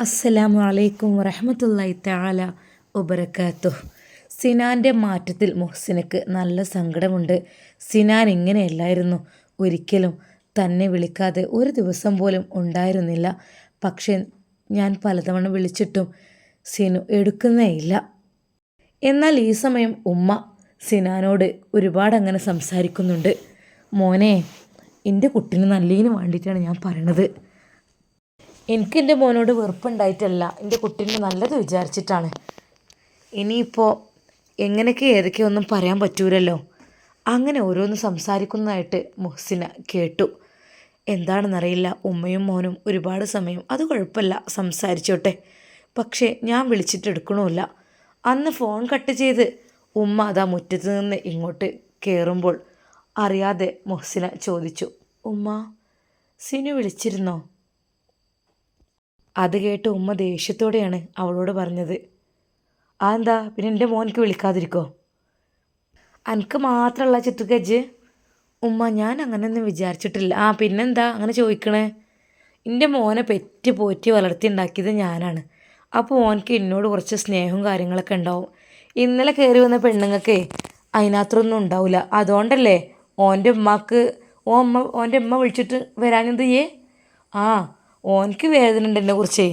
അസ്സലാമു അലൈക്കും വറഹമത്തല്ലായി താല ഒബരക്കാത്തു സിനാന്റെ മാറ്റത്തിൽ മുഹ്സിനക്ക് നല്ല സങ്കടമുണ്ട്. സിനാൻ ഇങ്ങനെയല്ലായിരുന്നു ഒരിക്കലും തന്നെ വിളിക്കാതെ ഒരു ദിവസം പോലും ഉണ്ടായിരുന്നില്ല. പക്ഷേ ഞാൻ പലതവണ വിളിച്ചിട്ടും സിനു എടുക്കുന്നേ ഇല്ല. എന്നാൽ ഈ സമയം ഉമ്മ സിനാനോട് ഒരുപാട് അങ്ങനെ സംസാരിക്കുന്നുണ്ട്. മോനെ എന്റെ കുട്ടിന് നല്ലതിന് വേണ്ടിയിട്ടാണ് ഞാൻ പറയണത്. എനിക്ക് എന്റെ മോനോട് വെറുപ്പുണ്ടായിട്ടല്ല. എന്റെ കുട്ടീനെ നല്ലത് വിചാരിച്ചിട്ടാണ്. ഇനിയിപ്പോൾ എങ്ങനെയൊക്കെ ഏതൊക്കെ ഒന്നും പറയാൻ പറ്റൂലല്ലോ. അങ്ങനെ ഓരോന്ന് സംസാരിക്കുന്നതായിട്ട് മുഹ്സിന കേട്ടു. എന്താണെന്നറിയില്ല. ഉമ്മയും മോനും ഒരുപാട് സമയം അത് കുഴപ്പമില്ല. സംസാരിച്ചോട്ടെ. പക്ഷേ ഞാൻ വിളിച്ചിട്ട് എടുക്കണമില്ല. അന്ന് ഫോൺ കട്ട് ചെയ്ത് ഉമ്മ അതാ മുറ്റത്ത് നിന്ന് ഇങ്ങോട്ട് കയറുമ്പോൾ അറിയാതെ മുഹ്സിന ചോദിച്ചു. ഉമ്മ സിനു വിളിച്ചിരുന്നോ? അത് കേട്ട് ഉമ്മ ദേഷ്യത്തോടെയാണ് അവളോട് പറഞ്ഞത്. അതെന്താ? പിന്നെ എന്റെ മോനിക്ക് വിളിക്കാതിരിക്കോ? അനക്ക് മാത്രമല്ല ചിത്തുകജ് ഉമ്മ ഞാൻ അങ്ങനെയൊന്നും വിചാരിച്ചിട്ടില്ല. ആ പിന്നെന്താ? അങ്ങനെ ചോദിക്കണേ. എന്റെ മോനെ പെറ്റ് പോറ്റി വളർത്തി ഉണ്ടാക്കിയത് ഞാനാണ്. അപ്പോൾ ഓനക്ക് എന്നോട് കുറച്ച് സ്നേഹവും കാര്യങ്ങളൊക്കെ ഉണ്ടാവും. ഇന്നലെ കയറി വന്ന പെണ്ണുങ്ങൾക്ക് അതിനകത്തൊന്നും ഉണ്ടാവില്ല. അതുകൊണ്ടല്ലേ ഓന്റെ ഉമ്മക്ക് ഓ അമ്മ ഓന്റെ ഉമ്മ വിളിച്ചിട്ട് വരാനെന്ത് ചെയ്യേ? ആ ഓനക്ക് വേദന ഉണ്ട് എന്നെ കുറിച്ച്.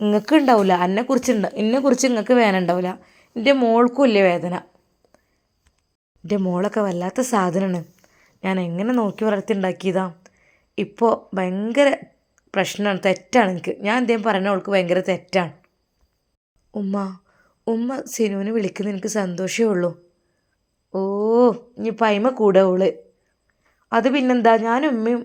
നിങ്ങൾക്ക് ഉണ്ടാവില്ല എന്നെ കുറിച്ചുണ്ട് എന്നെ കുറിച്ച് നിങ്ങൾക്ക് വേദന ഉണ്ടാവില്ല എന്റെ മോൾക്കും ഇല്ലേ വേദന. എന്റെ മോളൊക്കെ വല്ലാത്ത സാധനമാണ് ഞാൻ എങ്ങനെ നോക്കി വളർത്തി ഉണ്ടാക്കിയതാ ഇപ്പോൾ ഭയങ്കര പ്രശ്നമാണ് തെറ്റാണ് എനിക്ക് ഞാൻ എന്തേലും പറഞ്ഞ അവൾക്ക് ഭയങ്കര തെറ്റാണ്. ഉമ്മ ഉമ്മ സിനുവിനെ വിളിക്കുന്ന എനിക്ക് സന്തോഷമേ ഉള്ളൂ. ഓ ഇനി പൈമ കൂടെ അവൾ അത് പിന്നെന്താ? ഞാനും ഉമ്മയും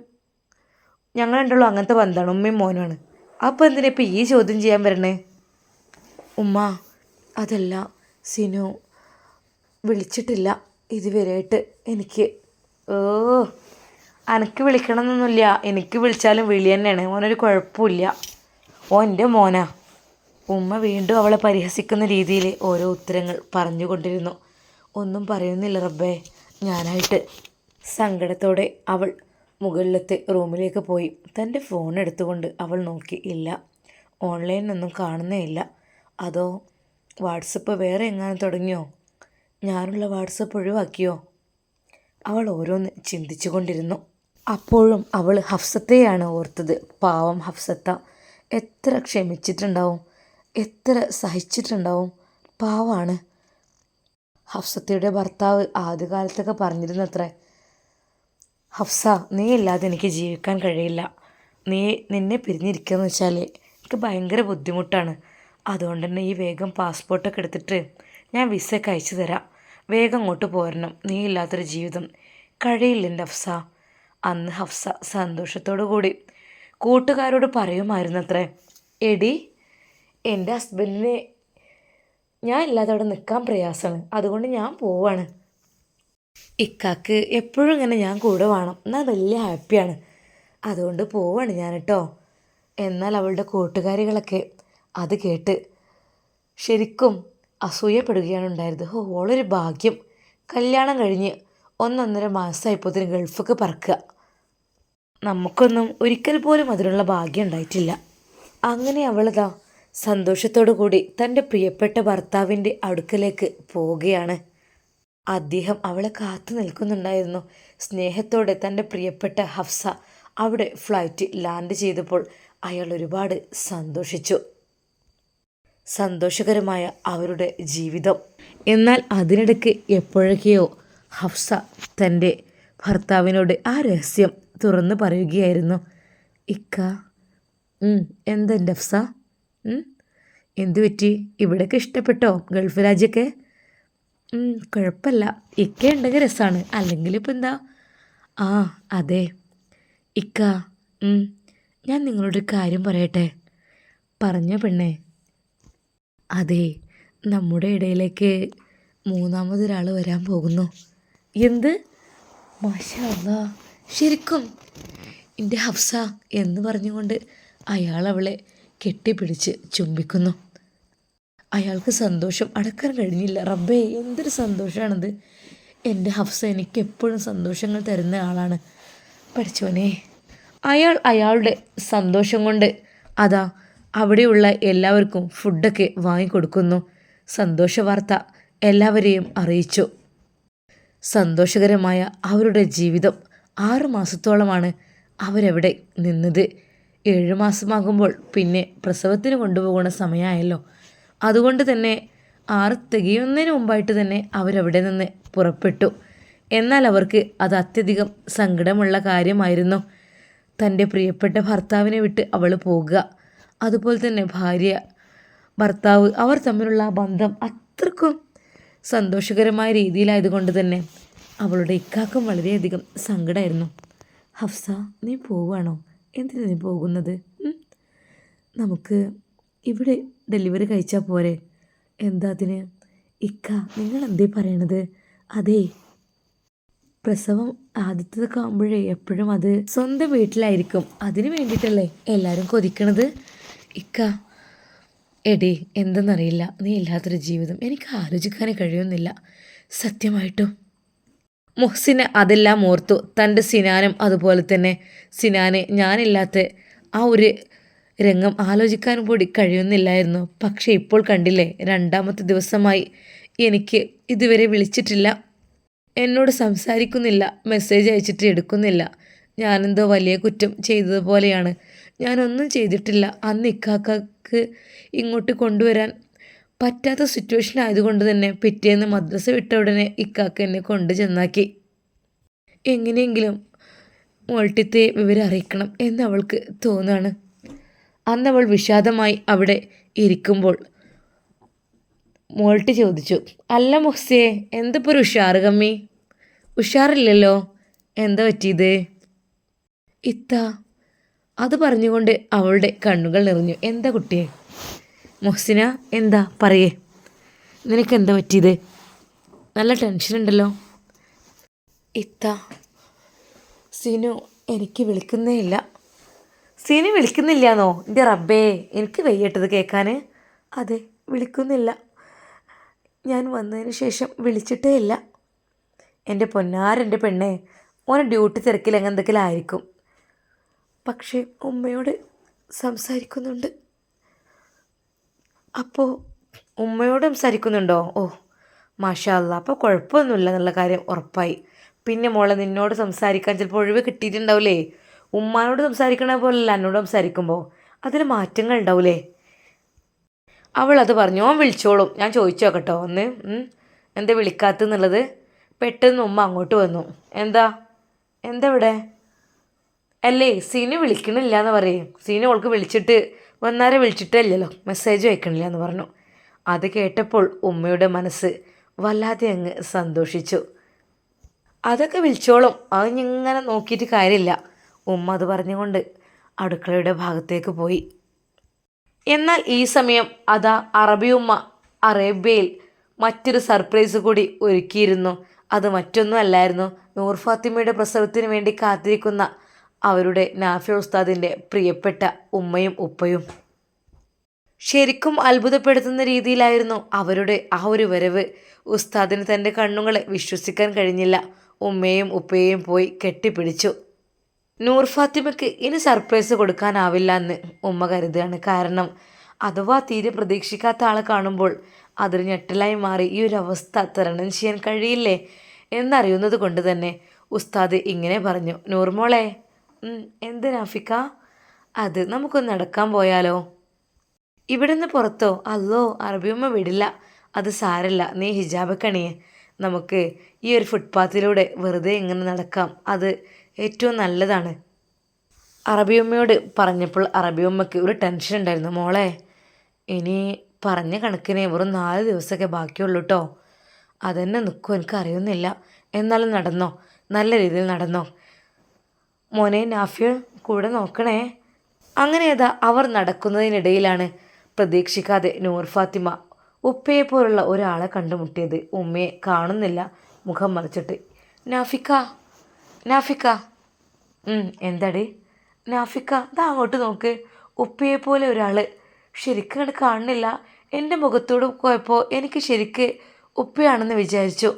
ഞങ്ങൾ രണ്ടുള്ളൂ അങ്ങനത്തെ ബന്ധമാണ് ഉമ്മയും മോനുമാണ് അപ്പോൾ എന്തിനാ ഇപ്പം ഈ ചോദ്യം ചെയ്യാൻ വരണേ? ഉമ്മ അതല്ല സിനു വിളിച്ചിട്ടില്ല ഇതുവരെയായിട്ട് എനിക്ക്. ഓ അനക്ക് വിളിക്കണമെന്നൊന്നുമില്ല. എനിക്ക് വിളിച്ചാലും വിളി തന്നെയാണ്. ഓനൊരു കുഴപ്പമില്ല. ഓ എന്റെ മോനാ. ഉമ്മ വീണ്ടും അവളെ പരിഹസിക്കുന്ന രീതിയിൽ ഓരോ ഉത്തരങ്ങൾ പറഞ്ഞുകൊണ്ടിരുന്നു. ഒന്നും പറയുന്നില്ല റബ്ബേ. ഞാനായിട്ട് സങ്കടത്തോടെ അവൾ മുകളിലത്തെ റൂമിലേക്ക് പോയി. തന്റെ ഫോൺ എടുത്തുകൊണ്ട് അവൾ നോക്കി ഇല്ല ഓൺലൈനിലൊന്നും കാണുന്നേ ഇല്ല. അതോ വാട്സപ്പ് വേറെ എങ്ങാനും തുടങ്ങിയോ? ഞാനുള്ള വാട്സപ്പ് ഒഴിവാക്കിയോ? അവൾ ഓരോന്ന് ചിന്തിച്ചു കൊണ്ടിരുന്നു അപ്പോഴും അവൾ ഹഫ്സത്തെയാണ് ഓർത്തത്. പാവം ഹഫ്സത്ത. എത്ര ക്ഷമിച്ചിട്ടുണ്ടാവും? എത്ര സഹിച്ചിട്ടുണ്ടാവും? പാവാണ്. ഹഫ്സത്തയുടെ ഭർത്താവ് ആദ്യകാലത്തൊക്കെ പറഞ്ഞിരുന്നത്രേ. ഹഫ്സ നീ ഇല്ലാതെ എനിക്ക് ജീവിക്കാൻ കഴിയില്ല. നീ നിന്നെ പിരിഞ്ഞിരിക്കുക എന്ന് വെച്ചാൽ എനിക്ക് ഭയങ്കര ബുദ്ധിമുട്ടാണ്. അതുകൊണ്ട് തന്നെ ഈ വേഗം പാസ്പോർട്ടൊക്കെ എടുത്തിട്ട് ഞാൻ വിസയൊക്കെ അയച്ചു തരാം. വേഗം അങ്ങോട്ട് പോരണം. നീ ഇല്ലാത്തൊരു ജീവിതം. കഴിയില്ല എന്റെ ഹഫ്സ. അന്ന് ഹഫ്സ സന്തോഷത്തോടു കൂടി കൂട്ടുകാരോട് പറയുമായിരുന്നു അത്രേ എടി എന്റെ ഹസ്ബൻഡിനെ ഞാൻ ഇല്ലാതെ അവിടെ നിൽക്കാൻ പ്രയാസമാണ്. അതുകൊണ്ട് ഞാൻ പോവാണ്. ഇക്കാക്ക് എപ്പോഴും ഇങ്ങനെ ഞാൻ കൂടെ വേണം. എന്നാൽ വലിയ ഹാപ്പിയാണ് അതുകൊണ്ട് പോവാണ് ഞാൻ കേട്ടോ എന്നാൽ അവളുടെ കൂട്ടുകാരികളൊക്കെ അത് കേട്ട് ശരിക്കും അസൂയപ്പെടുകയാണ് ഉണ്ടായത് ഓളൊരു ഭാഗ്യം. കല്യാണം കഴിഞ്ഞ് ഒന്നൊന്നര മാസമായപ്പോഴത്തേനും ഗൾഫൊക്കെ പറക്കുക. നമുക്കൊന്നും ഒരിക്കൽ പോലും അതിനുള്ള ഭാഗ്യം ഉണ്ടായിട്ടില്ല. അങ്ങനെ അവളതാ സന്തോഷത്തോടു കൂടി തന്റെ പ്രിയപ്പെട്ട ഭർത്താവിന്റെ അടുക്കലേക്ക് പോവുകയാണ്. അദ്ദേഹം അവളെ കാത്തു നിൽക്കുന്നുണ്ടായിരുന്നു. സ്നേഹത്തോടെ തന്റെ പ്രിയപ്പെട്ട ഹഫ്സ അവിടെ ഫ്ലൈറ്റ് ലാൻഡ് ചെയ്തപ്പോൾ അയാൾ ഒരുപാട് സന്തോഷിച്ചു. സന്തോഷകരമായ അവരുടെ ജീവിതം. എന്നാൽ അതിനിടയ്ക്ക് എപ്പോഴൊക്കെയോ ഹഫ്സ തന്റെ ഭർത്താവിനോട് ആ രഹസ്യം തുറന്നു പറയുകയായിരുന്നു. ഇക്ക എന്തെന്റെ ഹഫ്സ? എന്തു പറ്റി ഇവിടെയൊക്കെ ഇഷ്ടപ്പെട്ടോ ഗൾഫ് രാജ്യമൊക്കെ? കുഴപ്പമില്ല. ഇക്ക ഉണ്ടെങ്കിൽ രസമാണ് അല്ലെങ്കിൽ ഇപ്പം എന്താ? ആ അതെ. ഇക്ക ഞാൻ നിങ്ങളോട് കാര്യം പറയട്ടെ? പറഞ്ഞ പെണ്ണേ. അതെ നമ്മുടെ ഇടയിലേക്ക് മൂന്നാമതൊരാൾ വരാൻ പോകുന്നു. എന്ത്? മാഷല്ല ശരിക്കും. എന്റെ ഹഫ്സ എന്ന് പറഞ്ഞുകൊണ്ട് അയാൾ അവളെ കെട്ടിപ്പിടിച്ച് ചുംബിക്കുന്നു. അയാൾക്ക് സന്തോഷം. അടക്കാൻ കഴിഞ്ഞില്ല. റബ്ബേ എന്തൊരു സന്തോഷമാണത് എന്റെ ഹഫ്സ എനിക്ക് എപ്പോഴും സന്തോഷങ്ങൾ തരുന്ന ആളാണ്. പഠിച്ചോനെ. അയാൾ അയാളുടെ സന്തോഷം കൊണ്ട് അതാ അവിടെയുള്ള എല്ലാവർക്കും ഫുഡൊക്കെ വാങ്ങിക്കൊടുക്കുന്നു. സന്തോഷ വാർത്ത എല്ലാവരെയും അറിയിച്ചു. സന്തോഷകരമായ അവരുടെ ജീവിതം ആറു മാസത്തോളമാണ് അവരവിടെ നിന്നത്. ഏഴ് മാസമാകുമ്പോൾ പിന്നെ പ്രസവത്തിന് കൊണ്ടുപോകുന്ന സമയമായല്ലോ. അതുകൊണ്ട് തന്നെ ആറ് തികയുന്നതിന് മുമ്പായിട്ട് തന്നെ അവരവിടെ നിന്ന് പുറപ്പെട്ടു. എന്നാൽ അവർക്ക് അത് അത്യധികം സങ്കടമുള്ള കാര്യമായിരുന്നു. തന്റെ പ്രിയപ്പെട്ട ഭർത്താവിനെ വിട്ട് അവൾ പോകുക അതുപോലെ തന്നെ ഭാര്യ ഭർത്താവ് അവർ തമ്മിലുള്ള ആ ബന്ധം അത്രക്കും സന്തോഷകരമായ രീതിയിലായതുകൊണ്ട് തന്നെ അവളുടെ ഇക്കാക്കും വളരെയധികം സങ്കടമായിരുന്നു ഹഫ്സ നീ പോവാണോ എന്തിനാ നീ പോകുന്നത്? നമുക്ക് ഇവിടെ ഡെലിവറി കഴിച്ചാൽ പോരെ. എന്താ അതിന്? ഇക്ക നിങ്ങൾ എന്തേ പറയണത്? അതേ പ്രസവം ആദ്യത്തേതൊക്കെ ആകുമ്പോഴേ എപ്പോഴും അത് സ്വന്തം വീട്ടിലായിരിക്കും. അതിന് വേണ്ടിയിട്ടല്ലേ എല്ലാവരും കൊതിക്കണത്? ഇക്ക എടി എന്തെന്നറിയില്ല. നീ ഇല്ലാത്തൊരു ജീവിതം. എനിക്ക് ആലോചിക്കാനേ കഴിയുന്നില്ല. സത്യമായിട്ടും. മുഹ്സിന് അതെല്ലാം ഓർത്തു. തന്റെ സിനാനും അതുപോലെ തന്നെ സിനാനെ ഞാനില്ലാത്ത ആ ഒരു രംഗം ആലോചിക്കാൻ കൂടി കഴിയുന്നില്ലായിരുന്നു. പക്ഷേ ഇപ്പോൾ കണ്ടില്ലേ രണ്ടാമത്തെ ദിവസമായി എനിക്ക് ഇതുവരെ വിളിച്ചിട്ടില്ല. എന്നോട് സംസാരിക്കുന്നില്ല മെസ്സേജ് അയച്ചിട്ട് എടുക്കുന്നില്ല. ഞാനെന്തോ വലിയ കുറ്റം ചെയ്തതുപോലെയാണ് ഞാനൊന്നും ചെയ്തിട്ടില്ല. അന്ന് ഇക്കാക്കക്ക് ഇങ്ങോട്ട് കൊണ്ടുവരാൻ പറ്റാത്ത സിറ്റുവേഷൻ ആയതുകൊണ്ട് തന്നെ പിറ്റേന്ന് മദ്രസ വിട്ട ഉടനെ ഇക്കാക്ക എന്നെ കൊണ്ട് ചെന്നാക്കി. എങ്ങനെയെങ്കിലും മോൾട്ടിത്തെ വിവരം അറിയിക്കണം എന്ന് അവൾക്ക് തോന്നുകയാണ് അന്ന് അവൾ വിഷാദമായി അവിടെ ഇരിക്കുമ്പോൾ മോൾട്ട് ചോദിച്ചു അല്ല മുഹ്സിയെ എന്തിപ്പോൾ ഒരു ഉഷാറ് കമ്മി? ഉഷാറില്ലല്ലോ എന്താ പറ്റിയത്? ഇത്ത അത് പറഞ്ഞുകൊണ്ട് അവളുടെ കണ്ണുകൾ നിറഞ്ഞു. എന്താ കുട്ടിയെ? മുഹ്സിന എന്താ? പറയേ. നിനക്ക് എന്താ പറ്റിയത്? നല്ല ടെൻഷൻ ഉണ്ടല്ലോ. ഇത്ത സിനു എനിക്ക് വിളിക്കുന്നേ ഇല്ല. സിനു വിളിക്കുന്നില്ലാന്നോ? എന്റെ റബ്ബേ എനിക്ക് വയ്യട്ടത് കേൾക്കാൻ അതെ വിളിക്കുന്നില്ല. ഞാൻ വന്നതിന് ശേഷം വിളിച്ചിട്ടേ ഇല്ല. എന്റെ പൊന്നാരെന്റെ പെണ്ണെ ഓനെ ഡ്യൂട്ടി തിരക്കിൽ എങ്ങനെന്തെങ്കിലും ആയിരിക്കും. പക്ഷേ ഉമ്മയോട് സംസാരിക്കുന്നുണ്ട്. അപ്പോൾ ഉമ്മയോട് സംസാരിക്കുന്നുണ്ടോ? ഓ മാഷാല്ല അപ്പോൾ കുഴപ്പമൊന്നുമില്ല എന്നുള്ള കാര്യം ഉറപ്പായി. പിന്നെ മോളെ നിന്നോട് സംസാരിക്കാൻ ചിലപ്പോൾ ഒഴിവ് കിട്ടിയിട്ടുണ്ടാവില്ലേ ഉമ്മാനോട് സംസാരിക്കണ പോലല്ല എന്നോട് സംസാരിക്കുമ്പോൾ അതിൽ മാറ്റങ്ങൾ ഉണ്ടാവില്ലേ അവൾ അത് പറഞ്ഞു ഓൻ വിളിച്ചോളും. ഞാൻ ചോദിച്ചു നോക്കട്ടോ. ഒന്ന്. എന്താ വിളിക്കാത്തെന്നുള്ളത് പെട്ടെന്ന് ഉമ്മ അങ്ങോട്ട് വന്നു. എന്താ? എന്താ ഇവിടെ? അല്ലേ സീനു വിളിക്കണില്ല എന്ന് പറയും. സീനു അവൾക്ക് വിളിച്ചിട്ട് വന്നാരെ വിളിച്ചിട്ടല്ലല്ലോ. മെസ്സേജ് അയക്കണില്ല എന്ന് പറഞ്ഞു. അത് കേട്ടപ്പോൾ ഉമ്മയുടെ മനസ്സ് വല്ലാതെ അങ്ങ് സന്തോഷിച്ചു. അതൊക്കെ വിളിച്ചോളും. അത് ഇങ്ങനെ നോക്കിയിട്ട് കാര്യമില്ല. ഉമ്മ അത് പറഞ്ഞുകൊണ്ട് അടുക്കളയുടെ ഭാഗത്തേക്ക് പോയി. എന്നാൽ ഈ സമയം അതാ അറബി അറബിയുമ്മ അറേബ്യയിൽ മറ്റൊരു സർപ്രൈസ് കൂടി ഒരുക്കിയിരുന്നു. അത് മറ്റൊന്നും അല്ലായിരുന്നു. നൂർ ഫാത്തിമയുടെ പ്രസവത്തിന് വേണ്ടി കാത്തിരിക്കുന്ന അവരുടെ നാഫി ഉസ്താദിന്റെ പ്രിയപ്പെട്ട ഉമ്മയും ഉപ്പയും. ശരിക്കും അത്ഭുതപ്പെടുത്തുന്ന രീതിയിലായിരുന്നു അവരുടെ ആ ഒരു വരവ്. ഉസ്താദിന് തന്റെ കണ്ണുകളെ വിശ്വസിക്കാൻ കഴിഞ്ഞില്ല. ഉമ്മയും ഉപ്പയെയും പോയി കെട്ടിപ്പിടിച്ചു. നൂർ ഫാത്തിമയ്ക്ക് ഇനി സർപ്രൈസ് കൊടുക്കാനാവില്ല എന്ന് ഉമ്മ കരുതുകയാണ്. കാരണം അഥവാ തീരെ പ്രതീക്ഷിക്കാത്ത ആളെ കാണുമ്പോൾ അതൊരു ഞെട്ടലായി മാറി ഈ ഒരു അവസ്ഥ തരണം ചെയ്യാൻ കഴിയില്ലേ എന്നറിയുന്നത് കൊണ്ട് തന്നെ ഉസ്താദ് ഇങ്ങനെ പറഞ്ഞു. നൂർമോളെ "ഉം, എന്ത് നാഫിക്ക? അത് നമുക്കൊന്ന് നടക്കാൻ പോയാലോ? ഇവിടുന്ന് പുറത്തോ? അല്ലോ അറബിയമ്മ വിടില്ല. അത് സാരല്ല. നീ ഹിജാബ് അണിയേ. നമുക്ക് ഈ ഒരു ഫുട്പാത്തിലൂടെ വെറുതെ ഇങ്ങനെ നടക്കാം. അത് ഏറ്റവും നല്ലതാണ്. അറബിയമ്മയോട് പറഞ്ഞപ്പോൾ അറബിയമ്മയ്ക്ക് ഒരു ടെൻഷൻ ഉണ്ടായിരുന്നു. മോളെ ഇനി പറഞ്ഞ കണക്കിന് വെറും നാല് ദിവസമൊക്കെ ബാക്കിയുള്ളൂ കേട്ടോ അതന്നെ നിൽക്കും എനിക്ക് അറിയുന്നില്ല. എന്നാലും നടന്നോ. നല്ല രീതിയിൽ നടന്നോ. മോനെ നാഫിയ കൂടെ നോക്കണേ. അങ്ങനെ ഏതാ അവർ നടക്കുന്നതിനിടയിലാണ് പ്രതീക്ഷിക്കാതെ നൂർ ഫാത്തിമ ഉപ്പയെ പോലുള്ള ഒരാളെ കണ്ടുമുട്ടിയത്. ഉമ്മയെ കാണുന്നില്ല. മുഖം മറിച്ചിട്ട്. നാഫിക്ക നാഫിക്ക. എന്താടി? നാഫിക്ക ദാ അങ്ങോട്ട് നോക്ക്. ഉപ്പയെ പോലെ ഒരാൾ ശരിക്കും അങ്ങനെ കാണുന്നില്ല. എന്റെ മുഖത്തോട് പോയപ്പോൾ എനിക്ക് ശരിക്ക് ഉപ്പയാണെന്ന് വിചാരിച്ചു.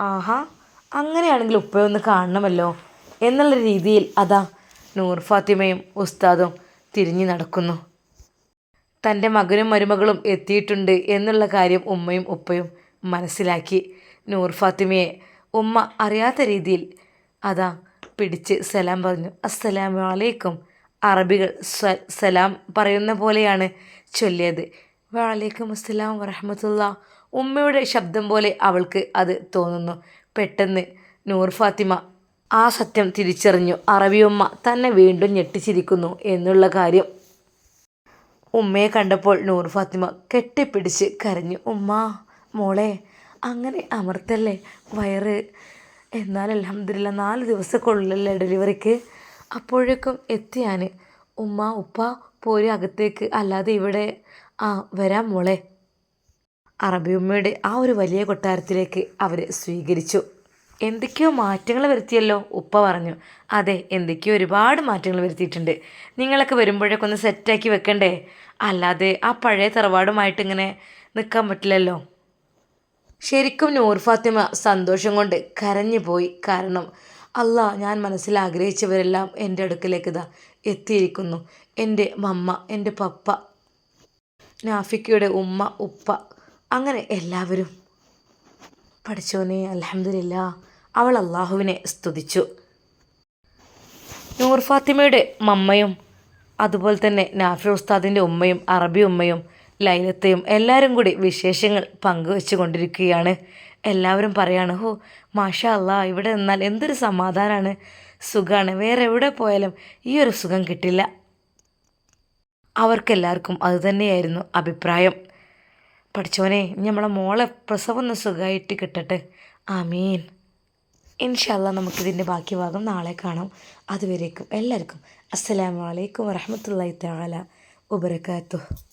ആഹാ അങ്ങനെയാണെങ്കിൽ ഉപ്പയൊന്ന് കാണണമല്ലോ. എന്നുള്ള രീതിയിൽ അതാ നൂർ ഫാത്തിമയും ഉസ്താദും തിരിഞ്ഞു നടക്കുന്നു. തന്റെ മകനും മരുമകളും എത്തിയിട്ടുണ്ട് എന്നുള്ള കാര്യം ഉമ്മയും ഉപ്പയും മനസ്സിലാക്കി. നൂർ ഫാത്തിമയെ ഉമ്മ അറിയാത്ത രീതിയിൽ അതാ പിടിച്ച് സലാം പറഞ്ഞു. അസ്സലാമു അലൈക്കും. അറബികൾ സലാം പറയുന്ന പോലെയാണ് ചൊല്ലിയത്. വാലേക്കും അസ്സലാം വറഹമത്തുള്ള. ഉമ്മയുടെ ശബ്ദം പോലെ അവൾക്ക് അത് തോന്നുന്നു. പെട്ടെന്ന് നൂർ ഫാത്തിമ ആ സത്യം തിരിച്ചറിഞ്ഞു. അറബിയുമ്മ തന്നെ വീണ്ടും ഞെട്ടിച്ചിരിക്കുന്നു എന്നുള്ള കാര്യം ഉമ്മയെ കണ്ടപ്പോൾ നൂർ ഫാത്തിമ കെട്ടിപ്പിടിച്ച് കരഞ്ഞു. ഉമ്മ മോളെ അങ്ങനെ അമർത്തല്ലേ? വയറ് എന്നാൽ അലഹമില്ല നാല് ദിവസക്കുള്ളിലല്ലേ ഡെലിവറിക്ക് അപ്പോഴേക്കും എത്തിയാൻ ഉമ്മ ഉപ്പ പോര് അകത്തേക്ക് അല്ലാതെ ഇവിടെ ആ വരാം മോളെ. അറബി ഉമ്മയുടെ ആ ഒരു വലിയ കൊട്ടാരത്തിലേക്ക് അവർ സ്വീകരിച്ചു. എന്തൊക്കെയോ മാറ്റങ്ങൾ വരുത്തിയല്ലോ ഉപ്പ പറഞ്ഞു. അതെ എന്തൊക്കെയോ ഒരുപാട് മാറ്റങ്ങൾ വരുത്തിയിട്ടുണ്ട്. നിങ്ങളൊക്കെ വരുമ്പോഴേക്കൊന്ന് ഒന്ന് സെറ്റാക്കി വെക്കണ്ടേ? അല്ലാതെ ആ പഴയ തറവാടുമായിട്ട് ഇങ്ങനെ നിൽക്കാൻ പറ്റില്ലല്ലോ. ശരിക്കും നൂർ ഫാത്തിമ സന്തോഷം കൊണ്ട് കരഞ്ഞു പോയി. കാരണം അല്ല ഞാൻ മനസ്സിൽ ആഗ്രഹിച്ചവരെല്ലാം എന്റെ അടുക്കലേക്ക് ഇതാ എത്തിയിരിക്കുന്നു. എന്റെ മമ്മ എന്റെ പപ്പ നാഫിക്കയുടെ ഉമ്മ ഉപ്പ അങ്ങനെ എല്ലാവരും. പഠിച്ചോനെ അലഹമില്ല അവൾ അള്ളാഹുവിനെ സ്തുതിച്ചു. നൂർ ഫാത്തിമയുടെ മമ്മയും അതുപോലെ തന്നെ നാഫി ഉസ്താദിന്റെ ഉമ്മയും അറബി ഉമ്മയും ലൈലത്തയും എല്ലാവരും കൂടി വിശേഷങ്ങൾ പങ്കുവെച്ചു കൊണ്ടിരിക്കുകയാണ് എല്ലാവരും പറയാണ് ഹോ മാഷ അല്ല ഇവിടെ നിന്നാൽ എന്തൊരു സമാധാനമാണ് സുഖമാണ് വേറെ എവിടെ പോയാലും ഈ ഒരു സുഖം കിട്ടില്ല. അവർക്കെല്ലാവർക്കും അതുതന്നെയായിരുന്നു അഭിപ്രായം. പഠിച്ചോനെ നമ്മളെ മോളെ പ്രസവം ഒന്ന് സുഖമായിട്ട് കിട്ടട്ടെ. ആമീൻ. ഇൻഷല്ല നമുക്കിതിന്റെ ബാക്കി ഭാഗം നാളെ കാണാം. അതുവരേക്കും എല്ലാവർക്കും അസ്സലാമു അലൈക്കും വറഹമത്തല്ലാ തആല വബറകാതുഹു.